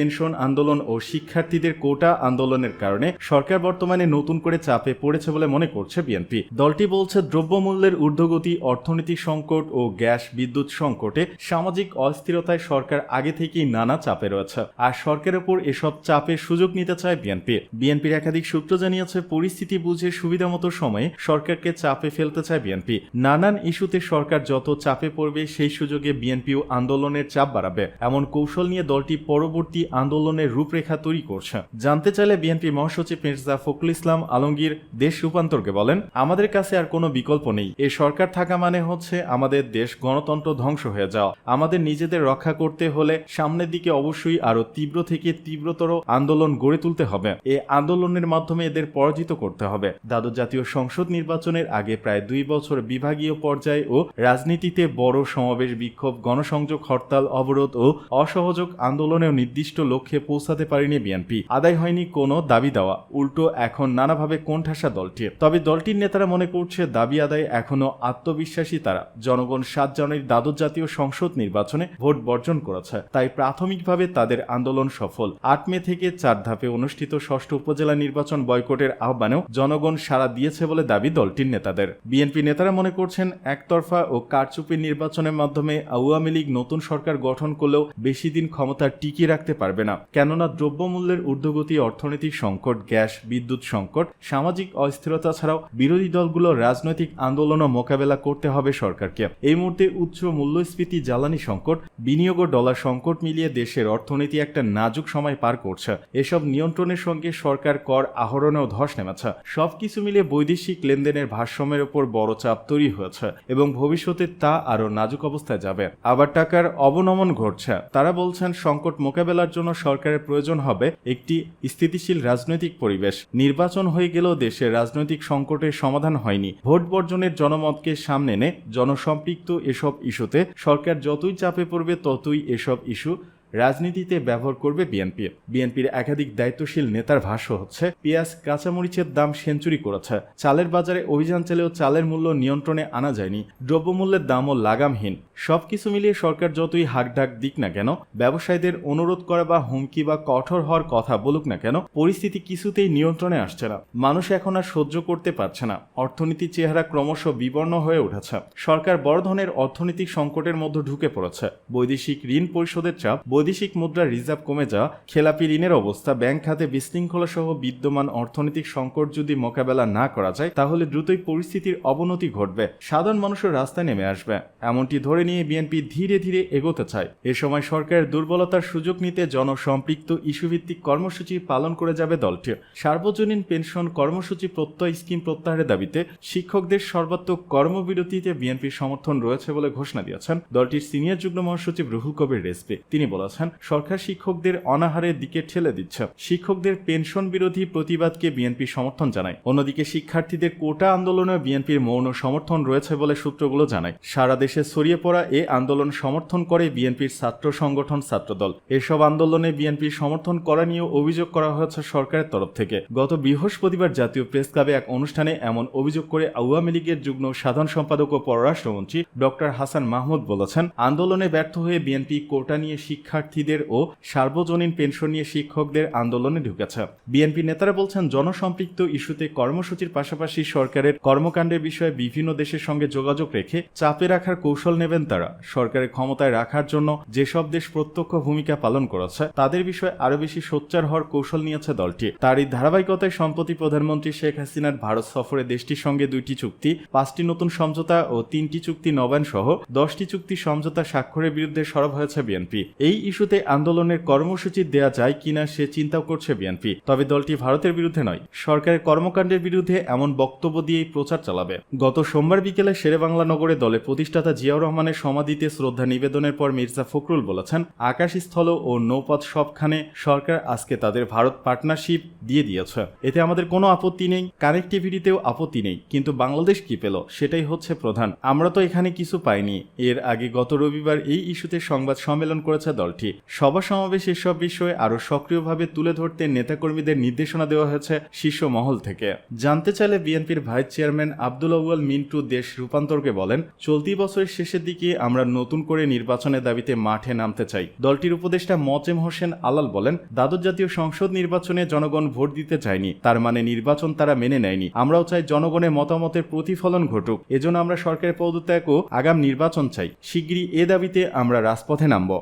Pension আন্দোলন ও শিক্ষার্থীদের কোটা আন্দোলনের কারণে সরকার বর্তমানে নতুন করে চাপে পড়েছে বলে মনে করছে বিএনপি। দলটি বলছে, দ্রব্যমূল্যের ঊর্ধ্বগতি, অর্থনৈতিক সংকট ও গ্যাস বিদ্যুৎ সংকটে সামাজিক অস্থিরতায় সরকার আগে থেকেই নানা চাপে রয়েছে। আর সরকারের উপর এসব চাপের সুযোগ নিতে চায় বিএনপি। বিএনপির একাধিক সূত্র জানিয়েছে, পরিস্থিতি বুঝে সুবিধামতো সময়ে সরকারকে চাপে ফেলতে চায় বিএনপি। নানান ইস্যুতে সরকার যত চাপে পড়বে, সেই সুযোগে বিএনপিও আন্দোলনের চাপ বাড়াবে। এমন কৌশল নিয়ে দলটি পরবর্তী আন্দোলনের রূপরেখা তৈরি করছে। জানতে চাইলে বিএনপি মহাসচিব মির্জা ফখরুল ইসলাম আলমগীর দেশ রূপান্তরকে বলেন, আমাদের কাছে আর কোনো বিকল্প নেই। এ সরকার থাকা মানে হচ্ছে আমাদের দেশ গণতন্ত্র ধ্বংস হয়ে যাওয়া। আমাদের নিজেদের রক্ষা করতে হলে সামনের দিকে অবশ্যই আরও তীব্র থেকে তীব্রতর আন্দোলন গড়ে তুলতে হবে। এ আন্দোলনের মাধ্যমে এদের পরাজিত করতে হবে। দ্বাদশ জাতীয় সংসদ নির্বাচনের আগে প্রায় দুই বছর বিভাগীয় পর্যায়ে ও রাজনীতিতে বড় সমাবেশ, বিক্ষোভ, গণসংযোগ, হরতাল, অবরোধ ও অসহযোগ আন্দোলনেও নির্দিষ্ট লক্ষ্যে পৌঁছাতে পারেনি বিএনপি। আদায় হয়নি কোনো দাবি দেওয়া। উল্টো এখন নানাভাবে কোণঠাসা দলটি তবে দলটির নেতারা মনে করছে, দাবি আদায় এখনও আত্মবিশ্বাসী তারা। জনগণ সাত জানুয়ারি দ্বাদশ জাতীয় সংসদ নির্বাচনে ভোট বর্জন করেছে। তাই প্রাথমিকভাবে তাদের আন্দোলন সফল। আট মে থেকে চার ধাপে অনুষ্ঠিত ষষ্ঠ উপজেলা নির্বাচন বয়কটের আহ্বানেও জনগণ সাড়া দিয়েছে বলে দাবি দলটির নেতাদের। বিএনপি নেতারা মনে করছেন, একতরফা ও কারচুপির নির্বাচনের মাধ্যমে আওয়ামী লীগ নতুন সরকার গঠন করলেও বেশি দিন ক্ষমতা টিকিয়ে রাখতে পারবে না। কেননা দ্রব্যমূল্যের ঊর্ধ্বগতি, অর্থনৈতিক সংকট, গ্যাস, বিদ্যুৎ সংকট, সামাজিক অস্থিরতা ছাড়াও বিরোধী দলগুলো রাজনৈতিক আন্দোলনও মোকাবেলা করতে হবে সরকারকে। এই মুহূর্তে উচ্চ মূল্যস্ফীতি, জ্বালানি সংকট, বিনিয়োগ ও ডলার সংকট মিলিয়ে দেশের অর্থনীতি একটা নাজুক সময় পার করছে। এসব নিয়ন্ত্রণের সঙ্গে সরকার কর আহরণেও ধস নেমেছে। সবকিছু মিলিয়ে বৈদেশিক লেনদেনের ভারসাম্যের ওপর বড় চাপ তৈরি হয়েছে এবং ভবিষ্যতে তা আরও নাজুক অবস্থায় যাবে। আবার টাকার অবনমন ঘটছে। তারা বলছেন, সংকট মোকাবেলার জন্য সরকারের প্রয়োজন হবে একটি স্থিতিশীল রাজনৈতিক পরিবেশ। নির্বাচন হয়ে গেলেও দেশে রাজনৈতিক সংকটের সমাধান হয়নি। ভোট বর্জনের জনমতকে সামনে এনে জনসম্পৃক্ত এসব ইস্যুতে সরকার যতই চাপে পড়বে, ততই এসব ইস্যু রাজনীতিতে ব্যবহার করবে বিএনপি। বিএনপির একাধিক দায়িত্বশীল নেতার ভাষ্য হচ্ছে, পেঁয়াজ, কাঁচামরিচের দাম সেঞ্চুরি করেছে। চালের বাজারে অভিযান চালেও চালের মূল্য নিয়ন্ত্রণে আনা যায়নি। দ্রব্যমূল্যের দামও লাগামহীন। সবকিছু মিলিয়ে সরকার যতই হাকডাক দিক না কেন, ব্যবসায়ীদের অনুরোধ করা বা হুমকি বা কঠোর হওয়ার কথা বলুক না কেন, পরিস্থিতি কিছুতেই নিয়ন্ত্রণে আসছে না। মানুষ এখন আর সহ্য করতে পারছে না। অর্থনীতির চেহারা ক্রমশ বিবর্ণ হয়ে উঠেছে। সরকার বড় ধরনের অর্থনৈতিক সংকটের মধ্যে ঢুকে পড়েছে। বৈদেশিক ঋণ পরিশোধের চাপ বৈদেশিক মুদ্রার রিজার্ভ কমে যাওয়া, খেলাপি ঋণের অবস্থা, ব্যাংক খাতে বিশৃঙ্খলা সহ বিদ্যমান অর্থনৈতিক সংকট যদি মোকাবেলা না করা যায়, তাহলে দ্রুতই পরিস্থিতির অবনতি ঘটবে। সাধারণ মানুষের রাস্তায় নেমে আসবে। এমনটি ধরে নিয়ে বিএনপি ধীরে ধীরে এগোতে চায়। এ সময় সরকারের দুর্বলতার সুযোগ নিতে জনসম্পৃক্ত ইস্যুভিত্তিক কর্মসূচি পালন করে যাবে দলটি। সার্বজনীন পেনশন কর্মসূচি প্রত্যয় স্কিম প্রত্যাহারের দাবিতে শিক্ষকদের সর্বাত্মক কর্মবিরতিতে বিএনপির সমর্থন রয়েছে বলে ঘোষণা দিয়েছেন দলটির সিনিয়র যুগ্ম মহাসচিব রুহুল কবির রেসপি তিনি বলেছেন সরকার শিক্ষকদের অনাহারের দিকে ঠেলে দিচ্ছে। শিক্ষকদের পেনশন বিরোধী প্রতিবাদকে বিএনপি সমর্থন জানায়। অন্যদিকে শিক্ষার্থীদের কোটা আন্দোলনে বিএনপির মৌন সমর্থন রয়েছে বলে সূত্রগুলো জানায়। সারা দেশে ছড়িয়ে পড়া এ আন্দোলন সমর্থন করে বিএনপির ছাত্র সংগঠন ছাত্রদল। এসব আন্দোলনে বিএনপির সমর্থন করা নিয়েও অভিযোগ করা হয়েছে সরকারের তরফ থেকে। গত বৃহস্পতিবার জাতীয় প্রেস ক্লাবে এক অনুষ্ঠানে এমন অভিযোগ করে আওয়ামী লীগের যুগ্ম সাধারণ সম্পাদক ও পররাষ্ট্রমন্ত্রী ডক্টর হাসান মাহমুদ বলেছেন, আন্দোলনে ব্যর্থ হয়ে বিএনপি কোটা নিয়ে শিক্ষার্থীদের ও সার্বজনীন পেনশন নিয়ে শিক্ষকদের আন্দোলনে ঢুকেছে। বিএনপি নেতারা বলছেন, জনসম্পৃক্ত ইস্যুতে কর্মসূচির পাশাপাশি সরকারের কর্মকাণ্ডের বিষয়ে বিভিন্ন দেশের সঙ্গে যোগাযোগ রেখে চাপে রাখার কৌশল নেবেন তারা। সরকারের ক্ষমতায় রাখার জন্য যেসব দেশ প্রত্যক্ষ ভূমিকা পালন করেছে, তাদের বিষয়ে আরও বেশি সোচ্চার হওয়ার কৌশল নিয়েছে দলটি। তারই ধারাবাহিকতায় সম্প্রতি প্রধানমন্ত্রী শেখ হাসিনার ভারত সফরে দেশটির সঙ্গে দুইটি চুক্তি, পাঁচটি নতুন সমঝোতা ও তিনটি চুক্তি নবায়ন সহ দশটি চুক্তি সমঝোতা স্বাক্ষরের বিরুদ্ধে সরব হয়েছে বিএনপি। এই ইস্যুতে আন্দোলনের কর্মসূচি দেয়া যায় কিনা সে চিন্তাও করছে বিএনপি। তবে দলটি ভারতের বিরুদ্ধে নয়, সরকারের কর্মকাণ্ডের বিরুদ্ধে এমন বক্তব্য দিয়েই প্রচার চালাবে। গত সোমবার বিকেলে শেরেবাংলা নগরে দলের প্রতিষ্ঠাতা জিয়াউর রহমানের সমাধিতে শ্রদ্ধা নিবেদনের পর মির্জা ফখরুল বলেছেন, আকাশস্থল ও নৌপথ সবখানে সরকার আজকে তাদের ভারত পার্টনারশিপ দিয়ে দিয়েছে। এতে আমাদের কোনো আপত্তি নেই, কানেক্টিভিটিতেও আপত্তি নেই, কিন্তু বাংলাদেশ কি পেল সেটাই হচ্ছে প্রধান। আমরা তো এখানে কিছু পাইনি। এর আগে গত রবিবার এই ইস্যুতে সংবাদ সম্মেলন করেছে দলটি। দলটি সভা সমাবেশ এসব বিষয়ে আরও সক্রিয়ভাবে তুলে ধরতে নেতাকর্মীদের নির্দেশনা দেওয়া হয়েছে শীর্ষ মহল থেকে। জানতে চাইলে বিএনপির ভাইস চেয়ারম্যান আব্দুল আউয়াল মিন্টু দেশ রূপান্তরকে বলেন, চলতি বছরের শেষের দিকে আমরা নতুন করে নির্বাচনের দাবিতে মাঠে নামতে চাই। দলটির উপদেষ্টা মচেম হোসেন আলাল বলেন, দ্বাদশ জাতীয় সংসদ নির্বাচনে জনগণ ভোট দিতে চায়নি, তার মানে নির্বাচন তারা মেনে নেয়নি। আমরাও চাই জনগণের মতামতের প্রতিফলন ঘটুক। এজন্য আমরা সরকারের পদত্যাগ ও আগাম নির্বাচন চাই। শিগগিরই এ দাবিতে আমরা রাজপথে নামব।